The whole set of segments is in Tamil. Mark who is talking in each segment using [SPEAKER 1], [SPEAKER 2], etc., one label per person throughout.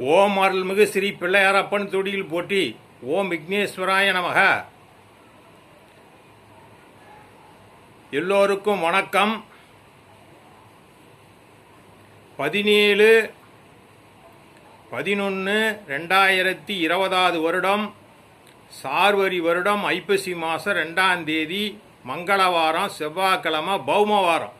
[SPEAKER 1] ஓம் அருள்மிகு ஸ்ரீ பிள்ளையாரப்பன் தொடியில் போட்டி ஓம் விக்னேஸ்வராய நமக. எல்லோருக்கும் வணக்கம். பதினேழு பதினொன்று ரெண்டாயிரத்தி இருபதாவது வருடம் சார்வரி வருடம் ஐப்பசி மாதம் ரெண்டாம் தேதி மங்களவாரம் செவ்வாய்க்கிழமை பௌமவாரம்.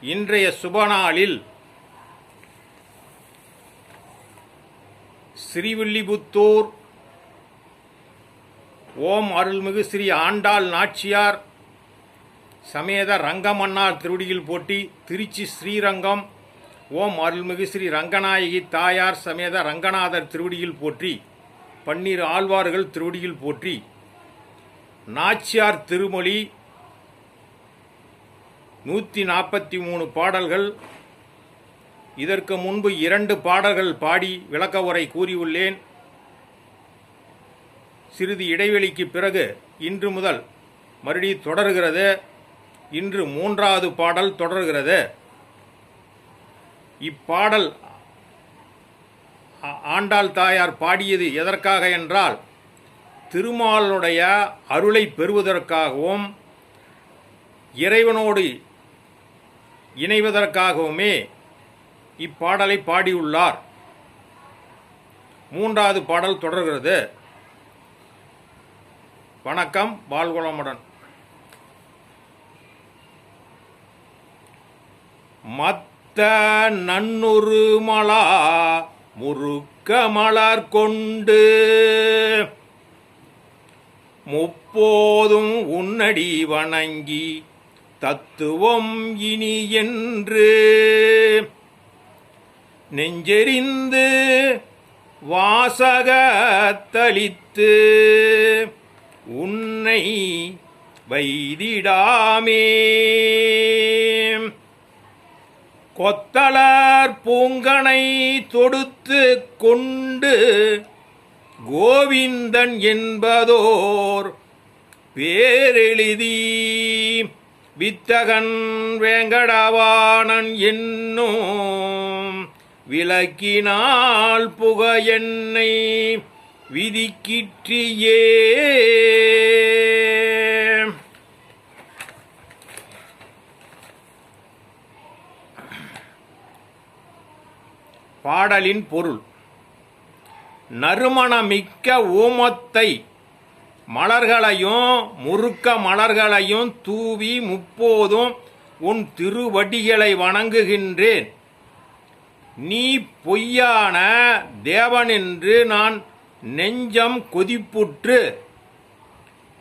[SPEAKER 1] இன்றைய சுப நாளில் ஸ்ரீவில்லிபுத்தூர். ஓம் அருள்மிகு ஸ்ரீ ஆண்டாள் நாச்சியார். சமேத ரங்கமன்னார் திருவடியில் போட்டி திருச்சி ஸ்ரீரங்கம். ஓம் அருள்மிகு ஸ்ரீ ரங்கநாயகி தாயார் சமேத ரங்கநாதர் திருவடியில் போற்றி பன்னீர் ஆழ்வார்கள் திருவடியில் போற்றி. நாச்சியார் திருமொழி நூற்றி நாற்பத்தி மூணு பாடல்கள். இதற்கு முன்பு இரண்டு பாடல்கள் பாடி விளக்க உரை கூறியுள்ளேன். சிறிது இடைவெளிக்கு பிறகு இன்று முதல் மறுபடி தொடர்கிறது. இன்று மூன்றாவது பாடல் தொடர்கிறது. இப்பாடல் ஆ- ஆண்டாள் தாயார் பாடியது எதற்காக என்றால் திருமாலனுடைய அருளை பெறுவதற்காகவும் இறைவனோடு இணைவதற்காகவுமே இப்பாடலை பாடியுள்ளார். மூன்றாவது பாடல் தொடர்கிறது. வணக்கம் வாழ்குளமுடன். மத்த நன்னுரு மலா முறுக்க மலர் கொண்டு முப்போதும் உன்னடி வணங்கி தத்துவம் இனி என்று நெஞ்செறிந்து வாசகத்தளித்து உன்னை வைதிடாமே. கொத்தலர் பூங்கனை தொடுத்து கொண்டு கோவிந்தன் என்பதோர் பேரெழுதி. வித்தகன் வேங்கடவாணன் என்னும் விளக்கினால் புக என்னை விதிக்கிற்றியே. பாடலின் பொருள். நறுமணமிக்க ஊமத்தை மலர்களையும் முறுக்க மலர்களையும் தூவி முப்போதும் உன் திருவடிகளை வணங்குகின்றேன். நீ பொய்யான தேவனென்று நான் நெஞ்சம் கொதிப்புற்று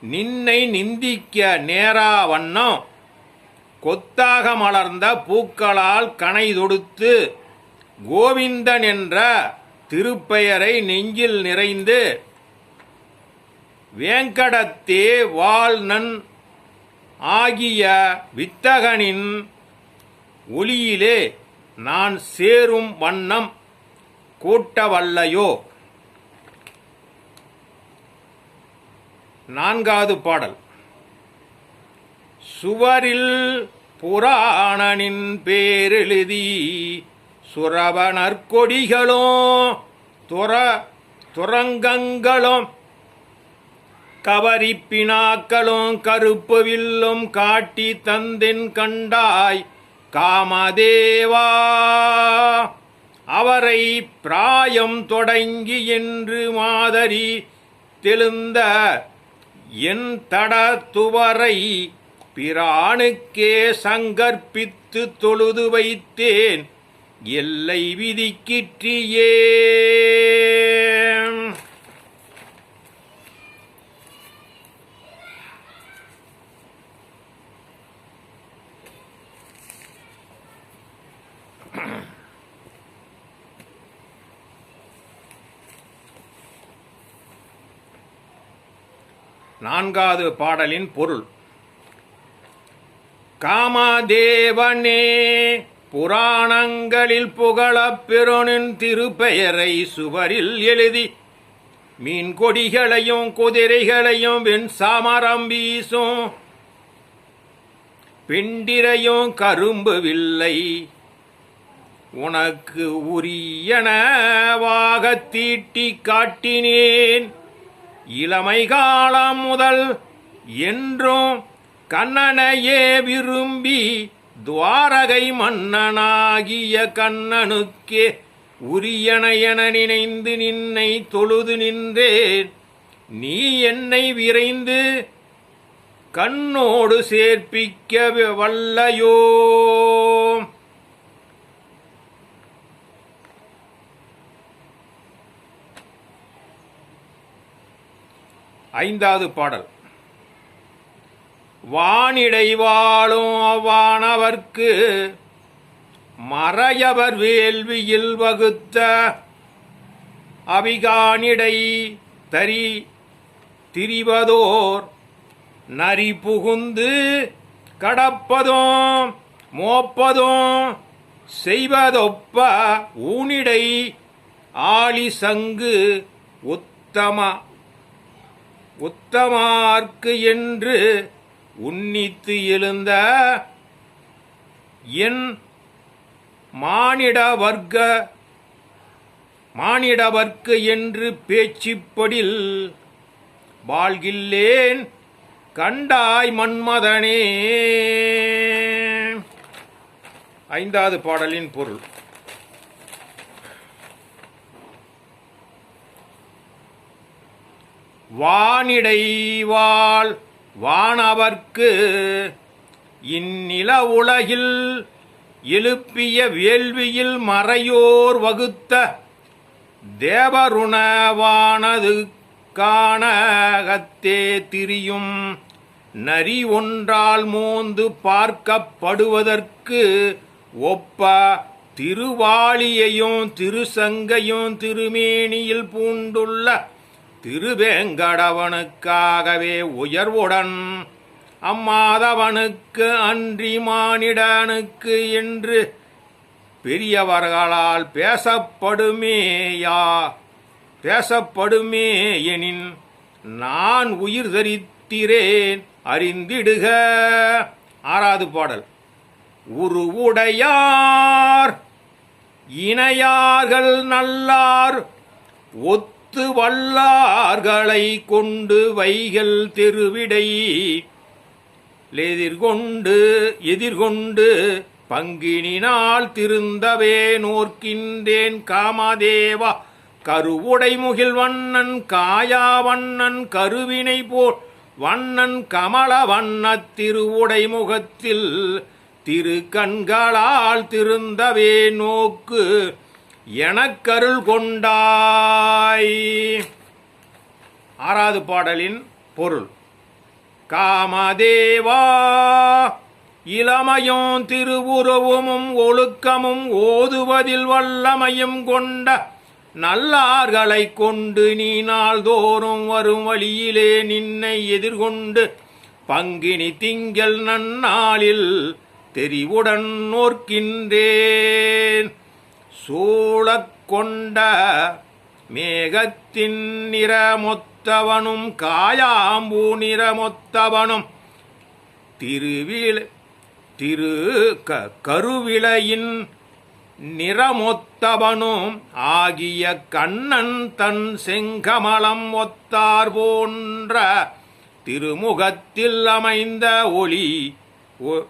[SPEAKER 1] நின்னை நிந்திக்க நேரா வண்ணம். கொத்தாக மலர்ந்த பூக்களால் கனை தொடுத்து கோவிந்தன் என்ற திருப்பெயரை நெஞ்சில் நிறைந்து வேங்கடத்தே வாழ்நன் ஆகிய வித்தகனின் ஒளியிலே நான் சேரும் வண்ணம் கூட்டவல்லையோ? நான்காவது பாடல். சுவரில் புராணனின் பேரெழுதி சுரவணர்கொடிகளும் துற துரங்கங்களும் கவரிப்பினாக்களும் கருப்பு வில்லும் காட்டி தந்தின் கண்டாய் காமதேவா அவரை பிராயம் தொடங்கி என்று மாதரி தெழுந்த என் தடத்துவரை பிரானுக்கே சங்கற்பித்து தொழுது வைத்தேன் எல்லை விதிக்கிற்றியே. நான்காவது பாடலின் பொருள். காமதேவனே புராணங்களில் புகழப் பெருனின் திருப்பெயரை சுவரில் எழுதி மீன் கொடிகளையும் குதிரைகளையும் வெண் சாமரம் வீசும். பெண்டிரையும் கரும்பு வில்லை உனக்கு உரியனவாகத் தீட்டி காட்டினேன். இளமை காலம் முதல் என்றும் கண்ணனையே விரும்பி துவாரகை மன்னனாகிய கண்ணனுக்கே உரியன என நினைந்து நின்னை தொழுது நின்றேன். நீ என்னை விரைந்து கண்ணோடு சேர்ப்பிக்க வல்லையோ? ஐந்தாவது பாடல். வானிடை வாழும் அவ்வானவர்க்கு மறையவர் வேள்வியில் வகுத்த அபிகானிடை தரி திரிவதோர் நரி புகுந்து கடப்பதும் மோப்பதும் செய்வதொப்ப ஊனிடை ஆளி சங்கு உத்தம உத்தமார்க்கு என்று உன்னித்து எழுந்த என் மானிட வர்க்க மானிடவர்க்கு என்று பேச்சிப்படில் வாழ்கில்லேன் கண்டாய் மன்மதனே. ஐந்தாவது பாடலின் பொருள். வானிடைவாள் வானவர்க்கு இந்நில உலகில் எழுப்பிய வேள்வியில் மறையோர் வகுத்த தேவருணவானது காணகத்தே திரியும் நரி ஒன்றால் மோந்து பார்க்கப்படுவதற்கு ஒப்ப திருவாளியையும் திருசங்கையும் திருமேனியில் பூண்டுள்ள திருவேங்கடவனுக்காகவே உயர்வுடன் அம்மாதவனுக்கு அன்றி மானிடனுக்கு என்று பெரியவர்களால் பேசப்படுமேயா? பேசப்படுமே எனின் நான் உயிர் தரித்திரேன் அறிந்திடுக. ஆறாவது பாடல். உருவுடையார் இணையார்கள் நல்லார் ஒத்து வல்லார்களை கொண்டு வைகள் திருவிடை. எதிர்கொண்டு எதிர்கொண்டு பங்கினினால் திருந்தவே நோர்க்கின்றேன் காமதேவா. கருவுடை முகில் வண்ணன் காயா வண்ணன் கருவினை போல் வண்ணன் கமல வண்ணத் திருவுடை முகத்தில் திரு கண்களால் திருந்தவே நோக்கு. எனக்கருள் கொண்டாய் ஆறாவது பாடலின் பொருள். காமதேவா இளமையும் திருவுருவமும் ஒழுக்கமும் ஓதுவதில் வல்லமையும் கொண்ட நல்லார்களை கொண்டு நீ நாள்தோறும் வரும் வழியிலே நின்னை எதிர்கொண்டு பங்கினி திங்கள் நன்னாளில் தெரிவுடன் நோர்க்கின்றேன். சூழக் கொண்ட மேகத்தின் நிறமொத்தவனும் காயாம்பூ நிறமொத்தவனும் திருவிழ திரு க கருவிளையின் நிறமொத்தவனும் ஆகிய கண்ணன் தன் செங்கமலம் ஒத்தார் போன்ற திருமுகத்தில் அமைந்த ஒளி ஒ-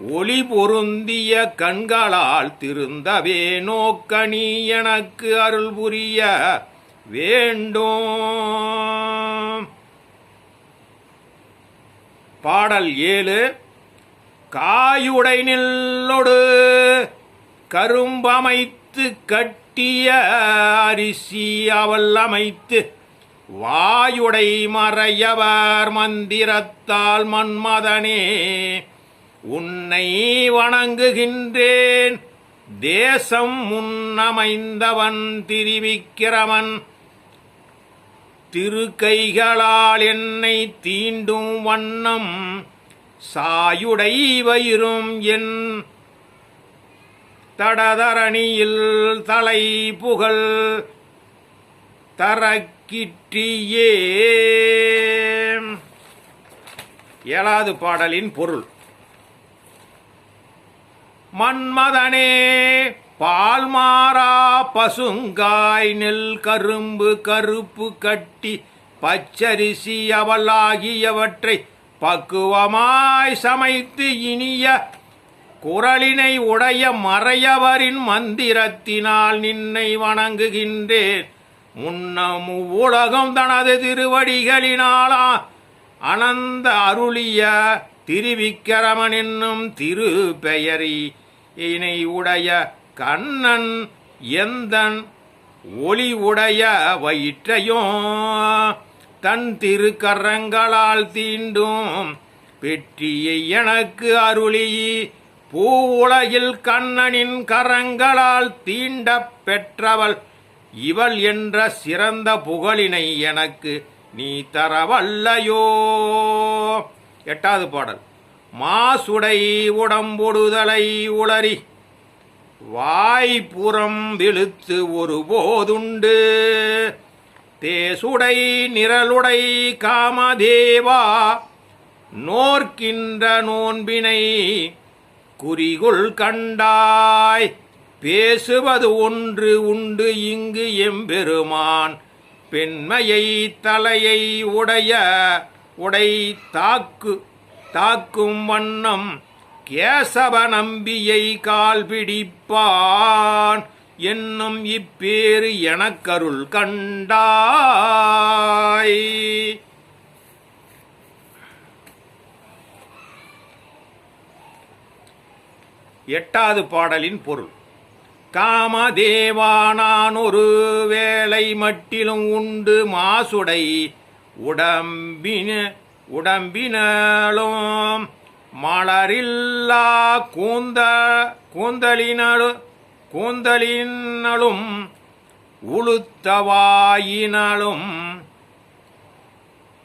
[SPEAKER 1] ஒளி பொருந்திய கண்களால் திருந்தவே வேணோக்கணி எனக்கு அருள் புரிய வேண்டும். பாடல் ஏழு காயுடை நெல்லொடு கரும்பமைத்து கட்டிய அரிசி அவள் அமைத்து வாயுடை மறையவர் மந்திரத்தால் மன்மதனே உன்னை வணங்குகின்றேன். தேசம் முன்னமைந்தவன் திரிவிக்கிறவன் திருக்கைகளால் என்னை தீண்டும் வண்ணம் சாயுடை வயிறும் என் தடதரணியில் தலை புகழ் தரக்கிற்றியே. ஏழாவது பாடலின் பொருள். மன்மதனே பால் மாறா பசுங்காய் நெல் கரும்பு கருப்பு கட்டி பச்சரிசி அவல் ஆகியவற்றை பக்குவமாய் சமைத்து இனிய குரலினை உடைய மறையவரின் மந்திரத்தினால் நின்னை வணங்குகின்றேன். முன்னம் உலகம் தனது திருவடிகளினாலா அனந்த அருளிய திருவிக்கிரமன் என்னும் திரு பெயரி இணை உடைய கண்ணன் எந்தன் ஒளி உடைய வயிற்றையும் தன் திருக்கரங்களால் தீண்டும் பெற்றியை எனக்கு அருளி உலகில் கண்ணனின் கரங்களால் தீண்டப் பெற்றவள் இவள் என்ற சிறந்த புகழினை எனக்கு நீ தரவல்லையோ? எட்டாவது பாடல். மாசுடை உடம்பொடுதலை உளறி வாய்ப்புறம் வெளுத்து ஒருபோதுண்டு தேசுடை நிரலுடை காமதேவா நோர்க்கின்ற நோன்பினை குறிகுள் கண்டாய். பேசுவது ஒன்று உண்டு இங்கு எம்பெருமான் பெண்மையை தலையை உடைய உடை தாக்கு தாக்கும் வண்ணம் கேசவ நம்பியை கால் பிடிப்பான் என்னும் இப்பேறு எனக்கருள் கண்டாய். எட்டாவது பாடலின் பொருள். காமதேவானான் ஒரு வேளை மட்டிலும் உண்டு மாசுடை உடம்பின உடம்பினாலும் மலரில்லா கூந்த கூந்தலினு கூந்தலினலும் உளுத்தவாயினலும்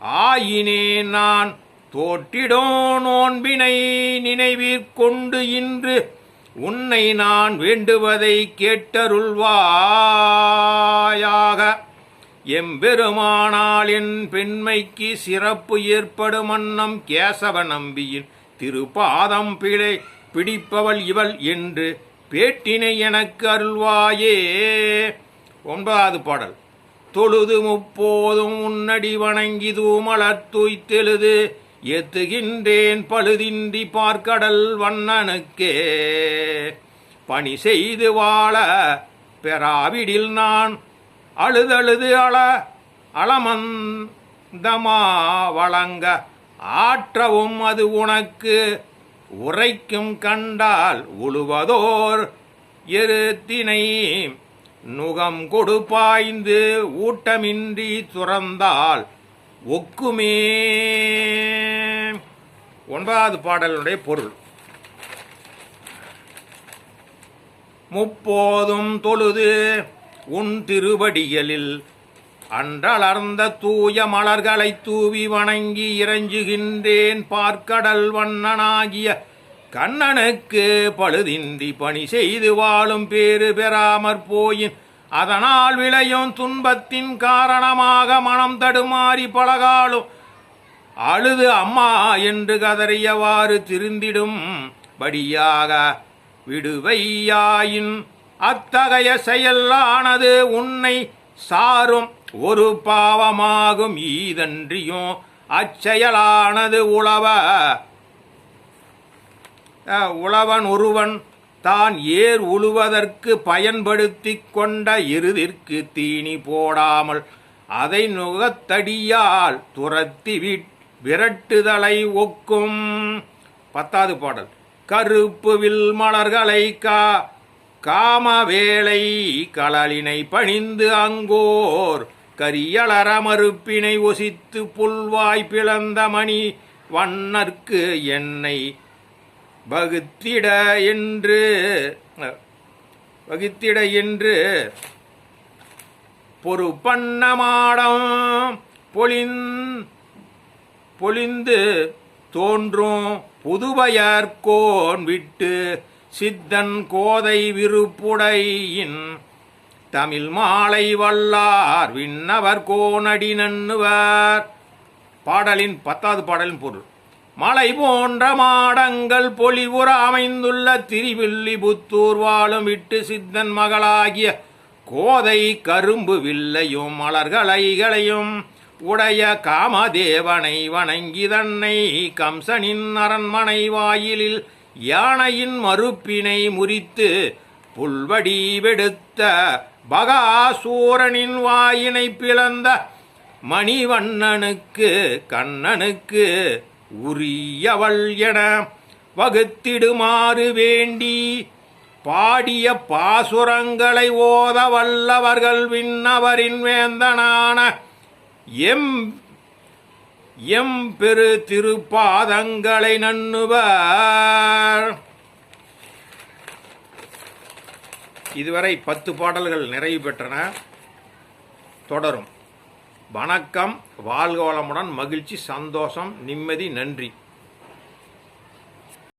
[SPEAKER 1] ஆயினே நான் தோற்றிடோ நோன்பினை நினைவிற்கொண்டு இன்று உன்னை நான் வேண்டுவதை கேட்டருள்வாயாக. எம்பெருமானாளின் என் பெண்மைக்கு சிறப்பு ஏற்படும் வண்ணம் கேசவ நம்பியின் திருப்பாதம் பிழை பிடிப்பவள் இவள் என்று பேட்டினை எனக்கு அருள்வாயே. ஒன்பதாவது பாடல். தொழுது முப்போதும் உன்னடி வணங்கி தூமலர் தூய்த்தெழுது எத்துகின்றேன் பழுதின்றி பார்க்கடல் வண்ணனுக்கே. பணி செய்து வாழ பெறாவிடில் நான் அழுதழுது அள அளமந்தமா வழங்க ஆற்றவும் அது உனக்கு உரைக்கும் கண்டால் உழுவதோர் எருத்தினை நுகம் கொடுப்பாய்ந்து ஊட்டமின்றி துறந்தால் ஒக்குமே. ஒன்பதாவது பாடலுடைய பொருள். முப்போதும் தொழுது உன் திருவடிகளில் அன்றளர்ந்த தூய மலர்களை தூவி வணங்கி இறஞ்சுகின்றேன். பார்க்கடல் வண்ணனாகிய கண்ணனுக்கு பழுதின்றி பணி செய்து வாழும் பேறு பெறாமற் போயின். அதனால் விளையும் துன்பத்தின் காரணமாக மனம் தடுமாறி பழகாலும் அழுது அம்மா என்று கதறியவாறு திருந்திடும். படியாக விடுவையாயின் அத்தகைய செயலானது உன்னை சாரும் ஒரு பாவமாகும் ஈதன்றியும் அச்செயலானது உழவ உழவன் ஒருவன் தான் ஏர் உழுவதற்கு பயன்படுத்திக் கொண்ட இருதிற்கு தீனி போடாமல் அதை நுகத்தடியால் துரத்தி விட்- விரட்டுதலை ஒக்கும். பத்தாவது பாடல். கருப்பு வில் மலர்களை கா காமவேளை களலினை பணிந்து அங்கோர் கரியளர மறுப்பினை ஒசித்து புல்வாய் பிளந்த மணி வண்ணர்க்கு என்னை வகுத்திட என்று வகுத்திட என்று பொறுப்பண்ணமாடம் பொழிந் பொலிந்து தோன்றும் புதுவயர்கோன் விட்டு சித்தன் கோதை விருப்புடையின் தமிழ் மாலை வல்லார் விண்ணவர் கோனடி நன்னுவர் பாடலின் பத்தாவது பாடலின் பொருள். மலை போன்ற மாடங்கள் பொலிவுற அமைந்துள்ள திருவில்லிபுத்தூர் வாழும் விட்டு சித்தன் மகளாகிய கோதை கரும்பு வில்லையும் மலர்களைகளையும் உடைய காமதேவனை வணங்கி தன்னை கம்சனின் அரண்மனை வாயிலில் யானையின் மறுப்பினை முறித்து புல்வடி வெடுத்த பகாசூரனின் வாயினை பிளந்த மணிவண்ணனுக்கு கண்ணனுக்கு உரியவள் என வகுத்திடுமாறு வேண்டி பாடிய பாசுரங்களை ஓத வல்லவர்கள் விண்ணவரின் வேந்தனான எம் எம் பெரு திருப்பாதங்களை நண்ணுவர். இதுவரை பத்து பாடல்கள் நிறைவு பெற்றன. தொடரும். வணக்கம் வாழ்க வளமுடன் மகிழ்ச்சி சந்தோஷம் நிம்மதி நன்றி.